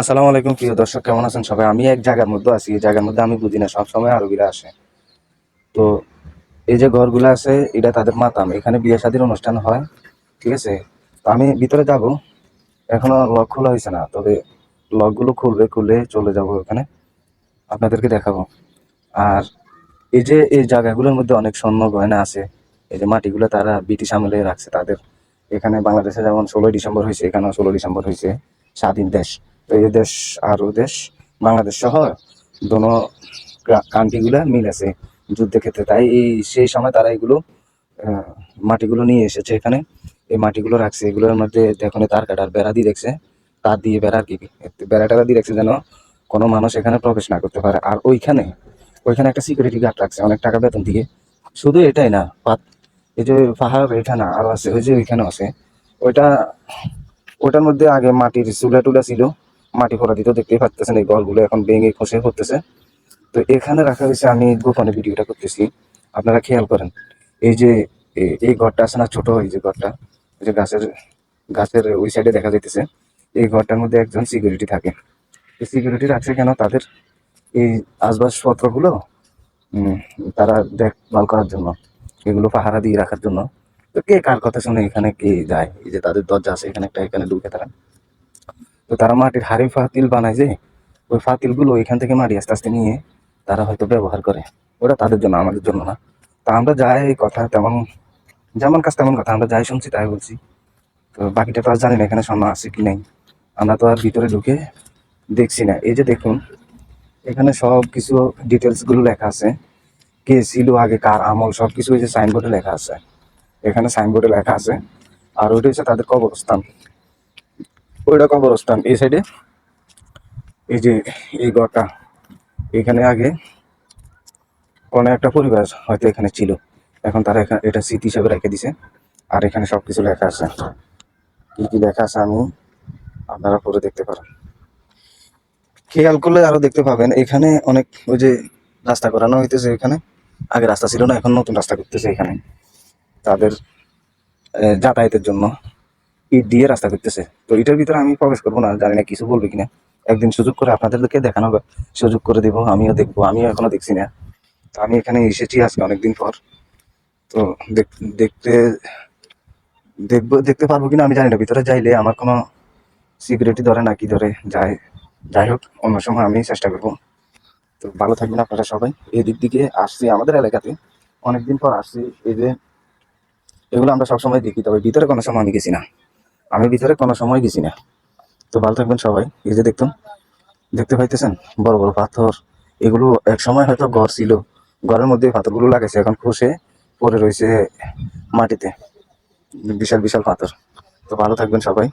আসসালামু আলাইকুম, প্রিয় দর্শক, কেমন আছেন সবাই? আমি এক জায়গার মধ্যে আছি, এই জায়গার মধ্যে আমি বুঝি না সবসময় আরবিরা আসে। তো এই যে ঘরগুলো আছে, এটা তাদের মাতাম। এখানে বিয়ে শাদির অনুষ্ঠান হয়, ঠিক আছে? তো আমি ভিতরে যাব। এখনও লক খোলা হয়েছে না, তবে লকগুলো খুলবে, খুলে চলে যাব ওখানে। আপনাদেরকে দেখাবো। আর এই যে এই জায়গাগুলোর মধ্যে অনেক স্বর্ণ গয়না আছে, এই যে মাটিগুলো তারা ব্রিটিশ আমলে রাখছে তাদের। এখানে বাংলাদেশে যেমন ষোলোই ডিসেম্বর হয়েছে, এখানেও ষোলোই ডিসেম্বর হয়েছে স্বাধীন দেশ। এই দেশ আর ও দেশ, বাংলাদেশ সহ দোনো কান্ট্রিগুলো মিল আছে যুদ্ধের ক্ষেত্রে। তাই এই সেই সময় তারা এগুলো মাটিগুলো নিয়ে এসেছে এখানে। এই মাটিগুলো রাখছে, এগুলোর মধ্যে দেখুন তার কাটার বেড়া দিয়ে দেখছে। তার দিয়ে বেড়া কি বেড়া টেড়া দিয়ে রাখছে যেন কোনো মানুষ এখানে প্রবেশ না করতে পারে। আর ওইখানে ওইখানে একটা সিকিউরিটি গার্ড রাখছে, অনেক টাকা বেতন দিয়ে। শুধু এটাই না, পাত- এই যে পাহাড় এটা না, আরও আছে, ওই যে ওইখানে আছে। ওইটা ওটার মধ্যে আগে মাটির চুলা টুলা ছিল। মাটি ফোড়া দিতেও দেখতেই পাচ্ছেন এই ঘরগুলো এখন ভেঙে খসে করতেছে তো এখানে রাখা হয়েছে আমি গোপনে ভিডিওটা করতেছি। আপনারা খেয়াল করেন এই যে এই ঘরটা আছে না ছোট এই যে ঘরটা এই যে গাছের গাছের ওই সাইডে দেখা যাইতেছে এই ঘরটার মধ্যে একজন সিকিউরিটি থাকে। এই সিকিউরিটি রাখছে কেন? তাদের এই আসবাবপত্রগুলো উম, তারা দেখভাল করার জন্য এগুলো পাহারা দিয়ে রাখার জন্য। তো কে কার কথা শুনে এখানে কে যায়? এই যে তাদের দরজা আছে এখানে একটা এখানে ঢুকে তারা। তো তারা মাটির হাড়ি ফাতিল বানায় যে, ওই ফাতিলগুলো এখান থেকে মাটি আস্তে আস্তে নিয়ে তারা হয়তো ব্যবহার করে। ওটা তাদের জন্য, আমাদের জন্য না। তা আমরা যাই এই কথা, তেমন, যেমন কাজ তেমন কথা, আমরা যাই শুনছি তাই বলছি। তো বাকিটা তো আর জানি না এখানে স্বর্ণ আছে কি নেই। আমরা তো আর ভিতরে ঢুকে দেখছি না। এই যে দেখুন, এখানে সব কিছু ডিটেলসগুলো লেখা আছে। কে ছিল আগে, কার আমল, সব কিছু এই যে সাইনবোর্ডে লেখা আছে। এখানে সাইনবোর্ডে লেখা আছে। আর ওইটা হচ্ছে তাদের কবরস্থান। ওইটা কবরস্থান এই সাইডে এই যে এই ঘরটা, এখানে আগে কোনো একটা পরিবার হয়তো এখানে ছিল। এখন তারা এখানে এটা স্মৃতি হিসেবে রেখে দিছে। আর এখানে সব কিছু লেখা আছে। কি কি লেখা আছে আমি আপনারা পরে দেখতে পারেন। খেয়াল করলে আরও দেখতে পাবেন, এখানে অনেক ওই যে রাস্তা করানো হইতেছে এখানে। আগে রাস্তা ছিল না, এখন নতুন রাস্তা করতেছে এখানে। তাদের যাতায়াতের জন্য। ইট দিয়ে রাস্তা করতেছে তো এটার ভিতরে আমি প্রবেশ করব না, জানি না কিছু বলবে কিনা। একদিন সুযোগ করে আপনাদেরকে দেখানো হবে। সুযোগ করে দেবো, আমিও দেখব, আমিও এখনও দেখছি না। তো আমি এখানে এসেছি আজকে অনেকদিন পর। তো দেখতে, দেখব, দেখতে পারব কিনা আমি জানি না। ভিতরে যাইলে আমার কোনো সিকিউরিটি ধরে না, কি ধরে যায়। যাই হোক, অন্য সময় আমি চেষ্টা করব। তো ভালো থাকবেন আপনারা সবাই। এই দিক দিকে আসছি আমাদের এলাকাতে। অনেকদিন পর আসছি, এই যে এগুলো আমরা সবসময় দেখি, তবে ভিতরে কোনো সময় আমি গেছি না। আমি ভিতরে কোনো সময় গেছি না। তো ভালো থাকবেন সবাই। এই যে দেখতাম দেখতে পাইতেছেন? বড় বড় পাথর। এগুলো এক সময় হয়তো ঘর ছিল। ঘরের মধ্যে পাথরগুলো লাগাইছে। এখন খসে পড়ে রয়েছে মাটিতে। বিশাল বিশাল পাথর। তো ভালো থাকবেন সবাই।